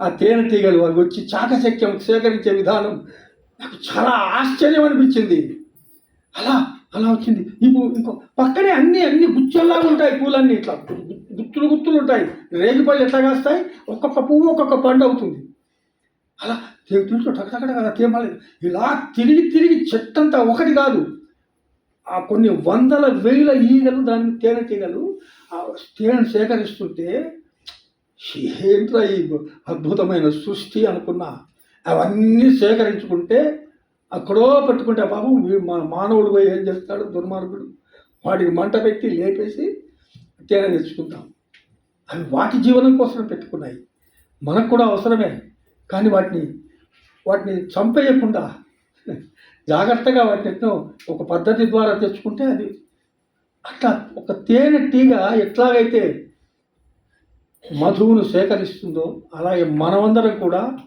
ఆ తేనెటీగలు అవి వచ్చి చాకచక్యం సేకరించే విధానం నాకు చాలా ఆశ్చర్యం అనిపించింది. అలా అలా వచ్చింది. ఇప్పుడు ఇంకో పక్కనే అన్ని అన్ని గుచ్చల్లాగా ఉంటాయి పూలన్నీ ఇట్లా. గుత్తులు గుత్తులు ఉంటాయి. రేగిపళ్ళు ఎట్లా కాస్తాయి? ఒక్కొక్క పువ్వు ఒక్కొక్క పండు అవుతుంది. అలా తెలుసు టకటకట కదా తేమాలి. ఇలా తిరిగి తిరిగి చెట్టంతా ఒకటి కాదు. ఆ కొన్ని వందల వేల ఈగలు దాని తేనెటీగలు ఆ తేనెను సేకరిస్తుంటే ఏంట్రా ఈ అద్భుతమైన సృష్టి అనుకున్నా. అవన్నీ సేకరించుకుంటే అక్కడో పట్టుకుంటే పాపం మా మానవుడు పోయి ఏం చేస్తాడు దుర్మార్గుడు? వాడికి మంట పెట్టి లేపేసి తేనె తెచ్చుకుంటాం. అవి వాటి జీవనం కోసం పెట్టుకున్నాయి. మనకు కూడా అవసరమే. కానీ వాటిని వాటిని చంపేయకుండా జాగ్రత్తగా వాటిని ఒక పద్ధతి ద్వారా తెచ్చుకుంటే అది అట్లా ఒక తేనె టీగా ఎట్లాగైతే మధువును సేకరిస్తుందో అలాగే మనమందరం కూడా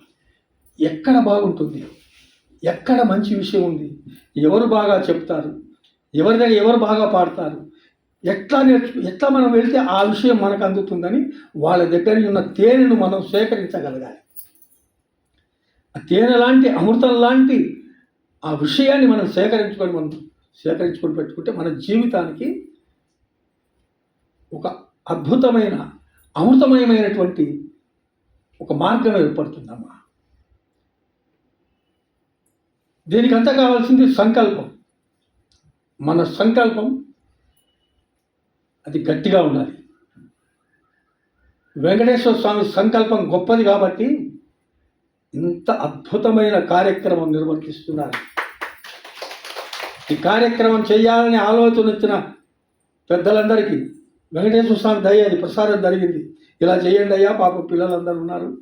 ఎక్కడ బాగుంటుంది? ఎక్కడ మంచి విషయం ఉంది? ఎవరు బాగా చెప్తారు? ఎవరి దగ్గర ఎవరు బాగా పాడతారు? ఎట్లా నేర్చు ఎట్లా మనం వెళ్తే ఆ విషయం మనకు అందుతుందని వాళ్ళ దగ్గర ఉన్న తేనెను మనం సేకరించగలగాలి ఆ తేనె లాంటి అమృతం లాంటి ఆ విషయాన్ని మనం సేకరించుకొని మనం సేకరించుకొని పెట్టుకుంటే మన జీవితానికి ఒక అద్భుతమైన అమృతమయమైనటువంటి ఒక మార్గం ఏర్పడుతుందమ్మా. దీనికంతా కావాల్సింది సంకల్పం. మన సంకల్పం అది గట్టిగా ఉండాలి. వెంకటేశ్వర స్వామి సంకల్పం గొప్పది కాబట్టి ఇంత అద్భుతమైన కార్యక్రమం నిర్వర్తిస్తున్నారు. ఈ కార్యక్రమం చేయాలని ఆలోచన వచ్చిన పెద్దలందరికీ వెంకటేశ్వర స్వామి దయ అది ప్రసారం జరిగింది. ఇలా చేయండి అయ్యా పాప పిల్లలందరూ ఉన్నారు.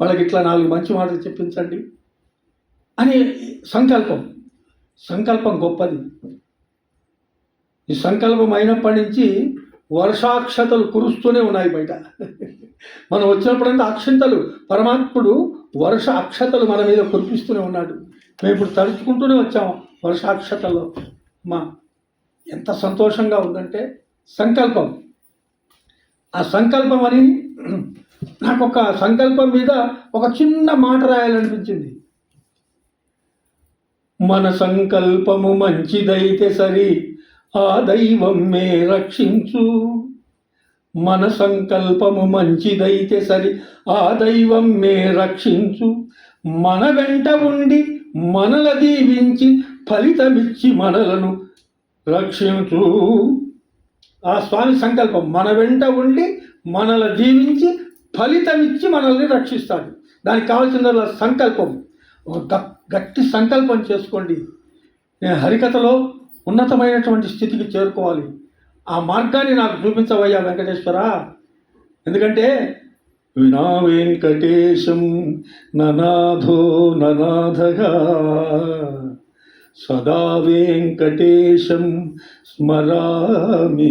వాళ్ళకి ఇట్లా నాలుగు మంచి మాటలు చెప్పించండి అని సంకల్పం. సంకల్పం గొప్పది. ఈ సంకల్పం అయినప్పటి నుంచి వర్షాక్షతలు కురుస్తూనే ఉన్నాయి బయట. మనం వచ్చినప్పుడంతా అక్షంతలు. పరమాత్ముడు వర్ష అక్షతలు మన మీద కురిపిస్తూనే ఉన్నాడు. మేము ఇప్పుడు తలుచుకుంటూనే వచ్చాము వర్షాక్షతలో మా ఎంత సంతోషంగా ఉందంటే సంకల్పం. ఆ సంకల్పం అని నాకు ఒక సంకల్పం మీద ఒక చిన్న మాట రాయాలనిపించింది. మన సంకల్పము మంచిదైతే సరి ఆ దైవం మే రక్షించు. మన సంకల్పము మంచిదైతే సరి ఆ దైవం మే రక్షించు. మన వెంట ఉండి మనల దీవించి ఫలితమిచ్చి మనలను రక్షించు. ఆ స్వామి సంకల్పం మన వెంట ఉండి మనల దీవించి ఫలితమిచ్చి మనల్ని రక్షిస్తాడు. దానికి కావాల్సిన సంకల్పం. ఒక గ- గట్టి సంకల్పం చేసుకోండి. నేను హరికథలో ఉన్నతమైనటువంటి స్థితికి చేరుకోవాలి. ఆ మార్గాన్ని నాకు చూపించవయ్యా వెంకటేశ్వర. ఎందుకంటే వినా వెంకటేశం ననాథో ననాథగా సదా వెంకటేశం స్మరామి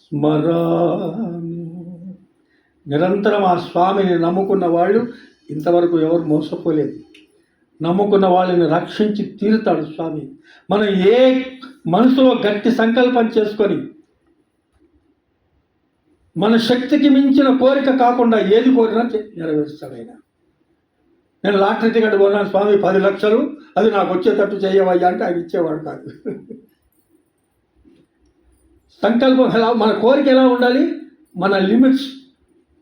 స్మరామి. నిరంతరం ఆ స్వామిని నమ్ముకున్న వాళ్ళు ఇంతవరకు ఎవరు మోసపోలేదు. నమ్ముకున్న వాళ్ళని రక్షించి తీరుతాడు స్వామి. మనం ఏ మనసులో గట్టి సంకల్పం చేసుకొని మన శక్తికి మించిన కోరిక కాకుండా ఏది కోరినా నెరవేరుస్తాడు ఆయన. నేను లాటరీ టికెట్ కొన్నాను స్వామి పది లక్షలు. అది నాకు వచ్చేటట్టు చేయవయ్యా అంటే ఆయన ఇచ్చేవాడు కాదు. సంకల్పం ఎలా మన కోరిక ఎలా ఉండాలి? మన లిమిట్స్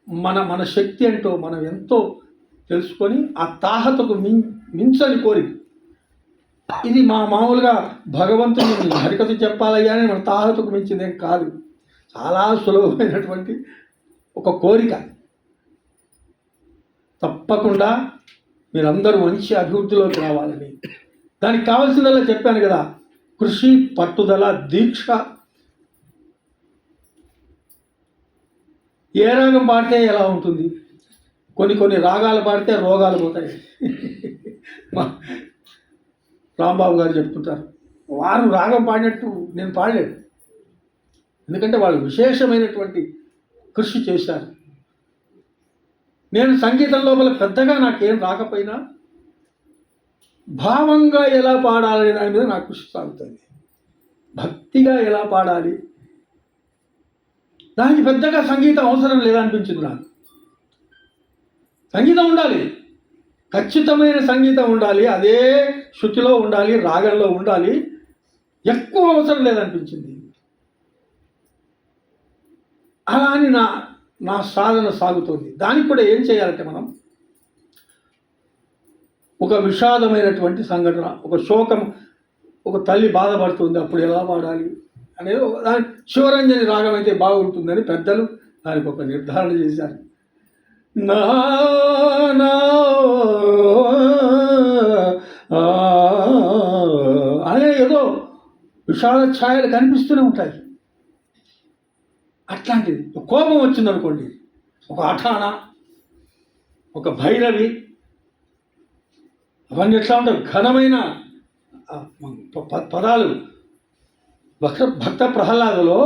మన మన శక్తి ఏంటో మనం ఎంతో తెలుసుకొని ఆ తాహతకు మిం మించని కోరిక. ఇది మా మామూలుగా భగవంతుని హరికథ చెప్పాలయ్యా అని మన తాహతకు మించిందేం కాదు. చాలా సులభమైనటువంటి ఒక కోరిక. తప్పకుండా మీరందరూ మంచి అభివృద్ధిలోకి రావాలని. దానికి కావాల్సిందల్లా చెప్పాను కదా కృషి పట్టుదల దీక్ష. ఏ రాగం పాడితే ఎలా ఉంటుంది? కొన్ని కొన్ని రాగాలు పాడితే రోగాలు పోతాయి. రాంబాబు గారు చెప్తుంటారు వారు రాగం పాడినట్టు నేను పాడలేదు. ఎందుకంటే వాళ్ళు విశేషమైనటువంటి కృషి చేశారు. నేను సంగీతం లోపల పెద్దగా నాకేం రాకపోయినా భావంగా ఎలా పాడాలి దాని మీద నాకు కృషి సాగుతుంది. భక్తిగా ఎలా పాడాలి? దానికి పెద్దగా సంగీతం అవసరం లేదనిపించింది నాకు. సంగీతం ఉండాలి. ఖచ్చితమైన సంగీతం ఉండాలి. అదే శృతిలో ఉండాలి రాగంలో ఉండాలి. ఎక్కువ అవసరం లేదనిపించింది. అలా అని నా నా సాధన సాగుతుంది. దానికి కూడా ఏం చేయాలంటే మనం ఒక విషాదమైనటువంటి సంఘటన ఒక శోకం ఒక తల్లి బాధపడుతుంది అప్పుడు ఎలా పాడాలి అనేది ఒక- దాని శివరంజని రాగం అయితే బాగుంటుందని పెద్దలు దానికి ఒక నిర్ధారణ చేశారు. నా అనే ఏదో విషాద ఛాయలు కనిపిస్తూనే ఉంటాయి. అట్లాంటిది. ఒక కోపం వచ్చిందనుకోండి. ఒక అఠాణ ఒక భైరవి అవన్నీ ఎట్లా ఉంటాయి? ఘనమైన పదాలు. భక్త భక్త ప్రహ్లాదలో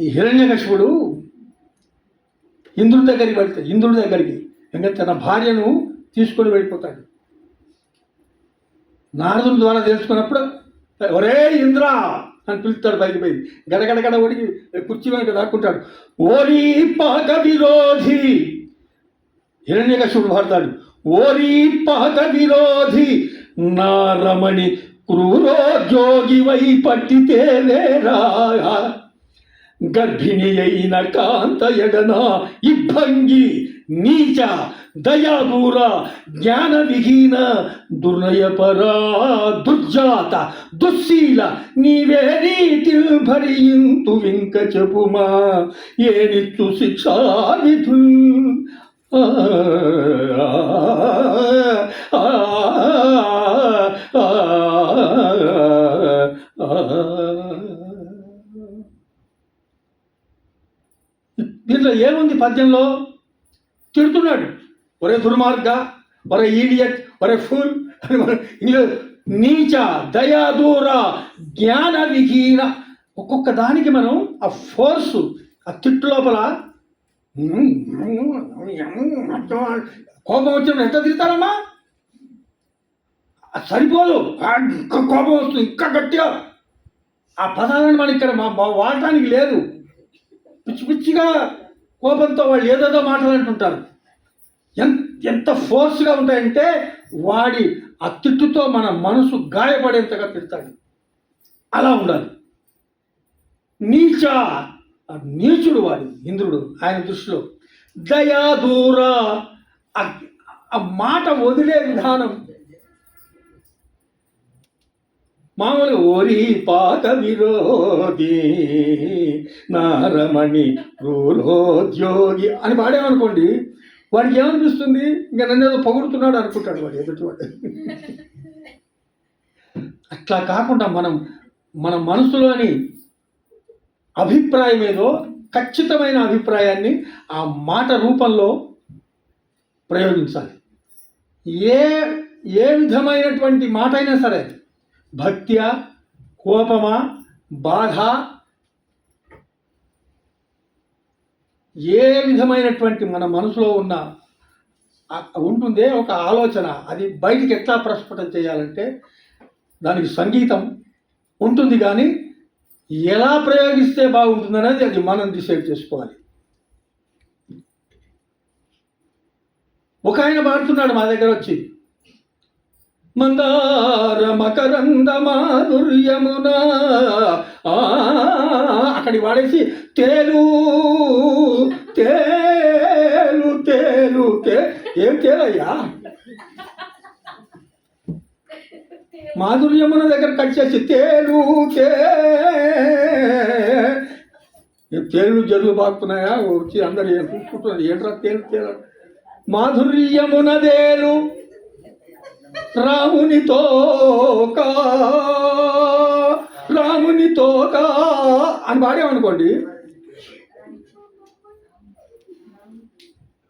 ఈ హిరణ్యకశిపుడు ఇంద్రుడి దగ్గరికి వెళ్తాడు. ఇంద్రుడి దగ్గరికి. ఇంకా తన భార్యను తీసుకొని వెళ్ళిపోతాడు. నారదుల ద్వారా తెలుసుకున్నప్పుడు ఒరే ఇంద్ర! అని పిలుస్తాడు పైకి పోయి. గడగడగడ ఒడికి కుర్చీ వెనక దాక్కుంటాడు. ఓరి పహక విరోధి! హిరణ్యకశుడు పాడతాడు. ఓరి పహక విరోధి! నారమణి క్రూరోద్యోగి వై పట్టితే గర్భిణి అయిన కాంత ఎడన ఇబ్బంగి నీచ దయాదూర జ్ఞాన విహీన దుర్నయపరా దుర్జాత దుశ్శీల నీవే నీతి భరింతు వింక చెప్పుమా ఏనిచ్చు శిక్షా విధుల్. దీంట్లో ఏముంది పద్యంలో? తిడుతున్నాడు. ఒరే దుర్మార్గ ఒరే ఈడియట్ ఒరే ఫుల్ అని మనం ఇంగ్లీష్ నీచ దయాదూర జ్ఞాన విహీన. ఒక్కొక్క దానికి మనం ఆ ఫోర్సు ఆ తిట్టు లోపల కోపం వచ్చిన ఎంత తిడతారమ్మా? సరిపోదు. ఇంకా కోపం వస్తుంది ఇంకా గట్టిగా. ఆ పదాలను మనం ఇక్కడ మా మా వాడటానికి లేదు. పిచ్చి పిచ్చిగా కోపంతో వాళ్ళు ఏదేదో మాట్లాడుతుంటారు ఎంత ఎంత ఫోర్స్గా ఉంటాయంటే వాడి ఆ తిట్టుతో మన మనసు గాయపడేంతగా తిడతాడు. అలా ఉండాలి. నీచ నీచుడు వాడు ఇంద్రుడు ఆయన దృష్టిలో. దయాదూర ఆ- ఆ మాట వదిలే విధానం మామూలు ఓరి పాత విరోధి నారమణి క్రూరోద్యోగి అని పాడామనుకోండి వాడికి ఏమనిపిస్తుంది? ఇంకా నన్ను ఏదో పొగుడుతున్నాడు అనుకుంటాడు వాడు ఎదుటివాడు అట్లా కాకుండా మనం మన మనసులోని అభిప్రాయం ఏదో ఖచ్చితమైన అభిప్రాయాన్ని ఆ మాట రూపంలో ప్రయోగించాలి. ఏ ఏ విధమైనటువంటి మాట అయినా సరే భక్త్యా కోపమా బాధ ఏ విధమైనటువంటి మన మనసులో ఉన్న ఉంటుందే ఒక ఆలోచన. అది బయటికి ఎట్లా ప్రస్ఫుటం చేయాలంటే దానికి సంగీతం ఉంటుంది కానీ ఎలా ప్రయోగిస్తే బాగుంటుందనేది అది మనం డిసైడ్ చేసుకోవాలి. ఒక ఆయన పాడుతున్నాడు మా దగ్గర వచ్చి. మందార మకరంద మాధుర్యమున ఆ, అక్కడికి వాడేసి తేలు తేలు తేలు తే ఏం తేలయ్యా? మాధుర్యమున దగ్గర కట్ చేసి తేలు తే. తేలు జల్లు బాగుతున్నాయా? వచ్చి అందరు ఏం చూసుకుంటున్నారు? ఏంట్రా తేలు తేలు? మాధుర్యమునదేలు రామునితో రామునితో అని పాడామనుకోండి.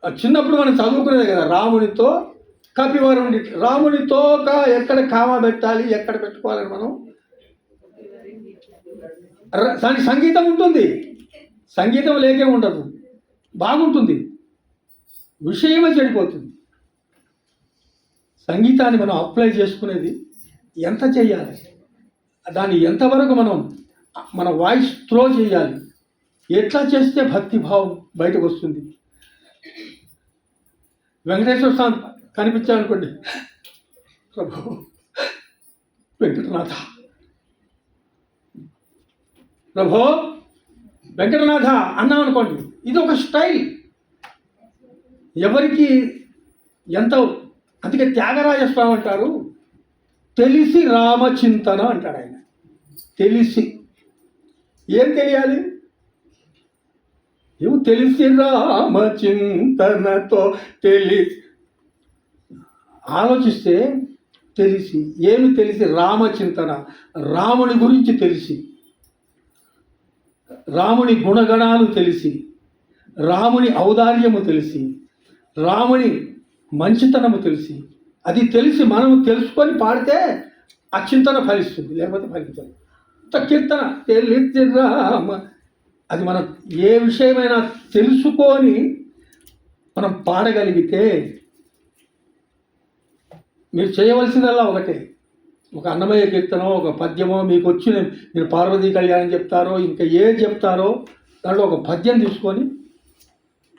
చిన్నప్పుడు మనం చదువుకునేది కదా రామునితో కపివరం రామునితో ఎక్కడ కామ పెట్టాలి ఎక్కడ పెట్టుకోవాలని మనం? దానికి సంగీతం ఉంటుంది. సంగీతం లేకే ఉండదు. బాగుంటుంది. విషయమే చెడిపోతుంది. సంగీతాన్ని మనం అప్లై చేసుకునేది ఎంత చేయాలి? దాన్ని ఎంతవరకు మనం మన వాయిస్ త్రో చేయాలి? ఎట్లా చేస్తే భక్తి భావం బయటకు వస్తుంది? వెంకటేశ్వర స్వామి కనిపించాలనుకోండి ప్రభు వెంకటనాథ. ప్రభో వెంకటనాథ అన్నాం అనుకోండి. ఇది ఒక స్టైల్. ఎవరికి ఎంత అందుకే త్యాగరాజస్వామి అంటారు తెలిసి రామచింతన అంటాడు ఆయన. తెలిసి. ఏం తెలియాలి? ఏమో తెలిసి రామచింతనతో తెలి. ఆలోచిస్తే తెలిసి. ఏమి తెలిసి? రామచింతన. రాముని గురించి తెలిసి. రాముని గుణగణాలు తెలిసి. రాముని ఔదార్యము తెలిసి. రాముని మంచితనము తెలిసి అది తెలిసి మనం తెలుసుకొని పాడితే ఆ చింతన ఫలిస్తుంది లేకపోతే ఫలించదు. అంత కీర్తన తెలిసి అది మనం ఏ విషయమైనా తెలుసుకొని మనం పాడగలిగితే మీరు చేయవలసిందల్లా ఒకటే. ఒక అన్నమయ్య కీర్తనో ఒక పద్యమో మీకు వచ్చిన మీరు పార్వతీ కళ్యాణం చెప్తారో ఇంకా ఏది చెప్తారో దాంట్లో ఒక పద్యం తీసుకొని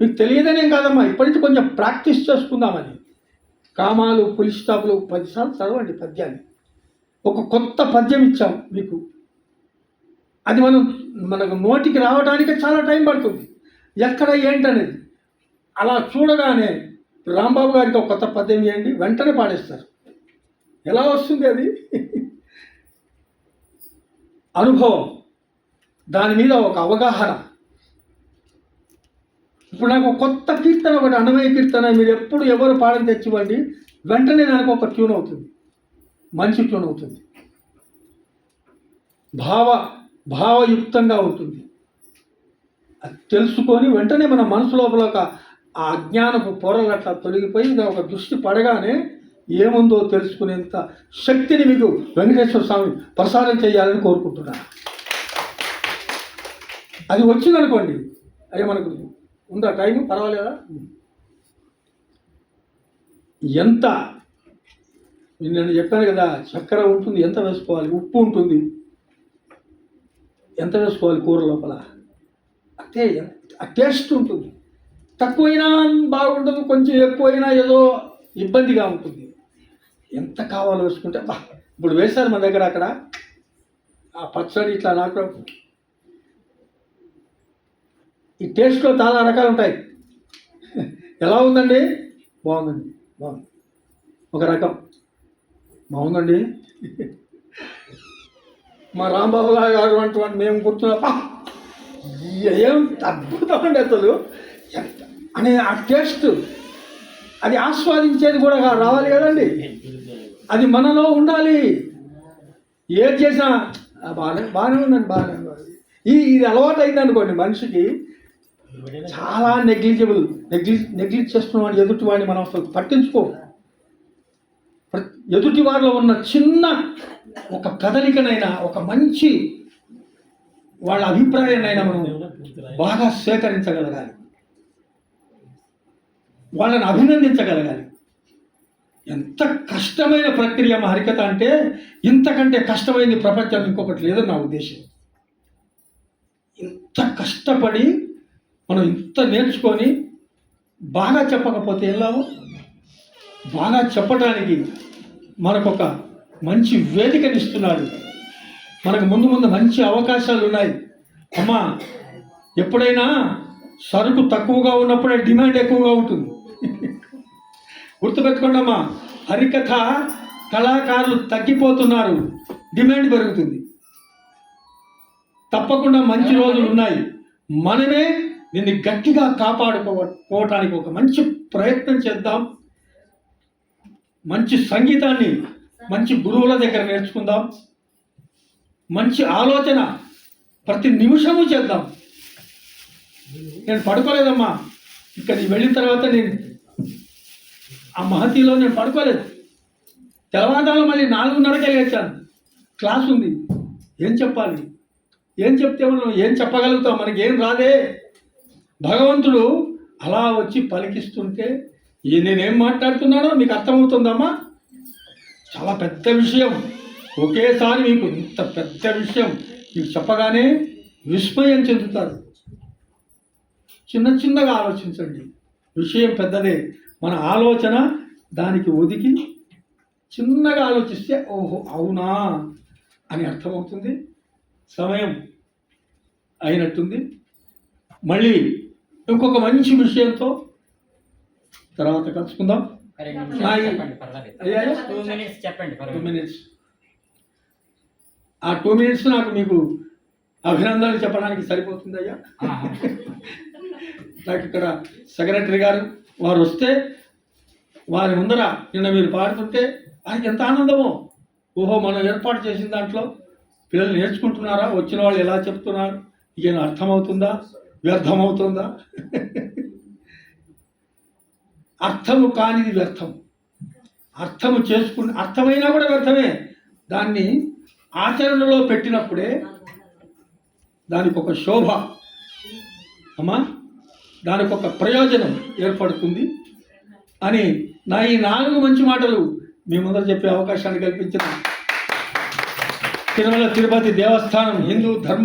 మీకు తెలియదనేం కాదమ్మా ఇప్పటి నుంచి కొంచెం ప్రాక్టీస్ చేసుకుందామని కామాలు పులి స్టాపులు పదిసార్లు చదవండి పద్యాన్ని. ఒక కొత్త పద్యం ఇచ్చాం మీకు. అది మనం మనకు నోటికి రావడానికి చాలా టైం పడుతుంది. ఎక్కడ ఏంటనేది. అలా చూడగానే రాంబాబు గారికి ఒక కొత్త పద్యం చేయండి వెంటనే పాడేస్తారు. ఎలా వస్తుంది అది? అనుభవం. దాని మీద ఒక అవగాహన. ఇప్పుడు నాకు కొత్త కీర్తన ఒకటి అన్నమయ్య కీర్తన మీరు ఎప్పుడు ఎవరు పాడని తెచ్చివ్వండి వెంటనే నాకు ఒక ట్యూన్ అవుతుంది. మంచి ట్యూన్ అవుతుంది. భావ భావయుక్తంగా ఉంటుంది. అది తెలుసుకొని వెంటనే మన మనసు లోపల ఒక ఆ అజ్ఞానపు పొరలు అట్లా తొలగిపోయి ఒక దృష్టి పడగానే ఏముందో తెలుసుకునేంత శక్తిని మీకు వెంకటేశ్వర స్వామి ప్రసారం చేయాలని కోరుకుంటున్నాను. అది వచ్చిందనుకోండి అయ్యో మనకు ఉందా టైం? పర్వాలేదా? ఎంత? నేను చెప్పాను కదా చక్కెర ఉంటుంది ఎంత వేసుకోవాలి? ఉప్పు ఉంటుంది. ఎంత వేసుకోవాలి కూర లోపల? అంటే ఆ టేస్ట్ ఉంటుంది. తక్కువైనా బాగుండదు కొంచెం ఎక్కువైనా ఏదో ఇబ్బందిగా ఉంటుంది. ఎంత కావాలో వేసుకుంటే ఇప్పుడు వేశారు మన దగ్గర అక్కడ. ఆ పచ్చడి ఇట్లా నాకు ఈ టేస్ట్లో చాలా రకాలు ఉంటాయి. ఎలా ఉందండి? బాగుందండి. బాగుంది. ఒక రకం. బాగుందండి. మా రాంబాబు గారు అటువంటి మేము కూర్చున్నప్ప ఏం అద్భుతం అండి అసలు. అనే ఆ టేస్ట్ అది ఆస్వాదించేది కూడా రావాలి కదండి. అది మనలో ఉండాలి. ఏది చేసినా బాగానే బాగానే ఉందండి బాగానే ఉంది ఈ ఇది అలవాటు అయిందనుకోండి మనిషికి చాలా నెగ్లిజిబుల్ నెగ్లి నెగ్లిజ్ చేస్తున్నాం అని ఎదుటి వాడిని మనం అసలు పట్టించుకో. ఎదుటి వారిలో ఉన్న చిన్న ఒక కదలికనైనా ఒక మంచి వాళ్ళ అభిప్రాయాన్నైనా మనం బాగా సేకరించగలగాలి. వాళ్ళని అభినందించగలగాలి. ఎంత కష్టమైన ప్రక్రియ మా హరికత అంటే ఇంతకంటే కష్టమైంది ప్రపంచం ఇంకొకటి లేదని నా ఉద్దేశం. ఇంత కష్టపడి మనం ఇంత నేర్చుకొని బాగా చెప్పకపోతే ఎలా? బాగా చెప్పడానికి మనకొక మంచి వేదికనిస్తున్నాడు. మనకు ముందు ముందు మంచి అవకాశాలు ఉన్నాయి అమ్మా ఎప్పుడైనా సరుకు తక్కువగా ఉన్నప్పుడే డిమాండ్ ఎక్కువగా ఉంటుంది. గుర్తుపెట్టుకోండి అమ్మా హరికథ కళాకారులు తగ్గిపోతున్నారు. డిమాండ్ పెరుగుతుంది. తప్పకుండా మంచి రోజులు ఉన్నాయి మనమే దీన్ని గట్టిగా కాపాడుకోవటానికి ఒక మంచి ప్రయత్నం చేద్దాం. మంచి సంగీతాన్ని మంచి గురువుల దగ్గర నేర్చుకుందాం. మంచి ఆలోచన ప్రతి నిమిషము చేద్దాం. నేను పడుకోలేదమ్మా. ఇక్కడికి వెళ్ళిన తర్వాత నేను ఆ మహతిలో నేను పడుకోలేదు. తెల్లవారుజామున మళ్ళీ నాలుగున్నరకే లేచాను. క్లాస్ ఉంది ఏం చెప్పాలి? ఏం చెప్తే మనం ఏం చెప్పగలుగుతాం? మనకి ఏం రాదే? భగవంతుడు అలా వచ్చి పలికిస్తుంటే ఈ నేనేం మాట్లాడుతున్నానో మీకు అర్థమవుతుందమ్మా? చాలా పెద్ద విషయం. ఒకేసారి మీకు ఇంత పెద్ద విషయం మీకు చెప్పగానే విస్మయం చెందుతారు. చిన్న చిన్నగా ఆలోచించండి. విషయం పెద్దదే. మన ఆలోచన దానికి ఒదికి చిన్నగా ఆలోచిస్తే ఓహో అవునా అని అర్థమవుతుంది. సమయం అయినట్టుంది. మళ్ళీ ఇంకొక మంచి విషయంతో తర్వాత కలుసుకుందాం. చెప్పండి టూ మినిట్స్ ఆ టూ మినిట్స్ నాకు మీకు అభినందనలు చెప్పడానికి సరిపోతుంది అయ్యా. నాకు ఇక్కడ సెక్రటరీ గారు వారు వస్తే వారి ముందర నిన్న మీరు పాడుతుంటే ఆయనకి ఎంత ఆనందమో. ఓహో మనం ఏర్పాటు చేసిన దాంట్లో పిల్లలు నేర్చుకుంటున్నారా? వచ్చిన వాళ్ళు ఎలా చెప్తున్నారు? ఇక అర్థమవుతుందా? వ్యర్థమవుతుందా? అర్థము కానిది వ్యర్థం అర్థము చేసుకుని అర్థమైనా కూడా వ్యర్థమే. దాన్ని ఆచరణలో పెట్టినప్పుడే దానికి ఒక శోభ అమ్మా దానికి ఒక ప్రయోజనం ఏర్పడుతుంది అని నా ఈ నాలుగు మంచి మాటలు మీ ముందర చెప్పే అవకాశాన్ని కల్పించిన తిరుమల తిరుపతి దేవస్థానం హిందూ ధర్మ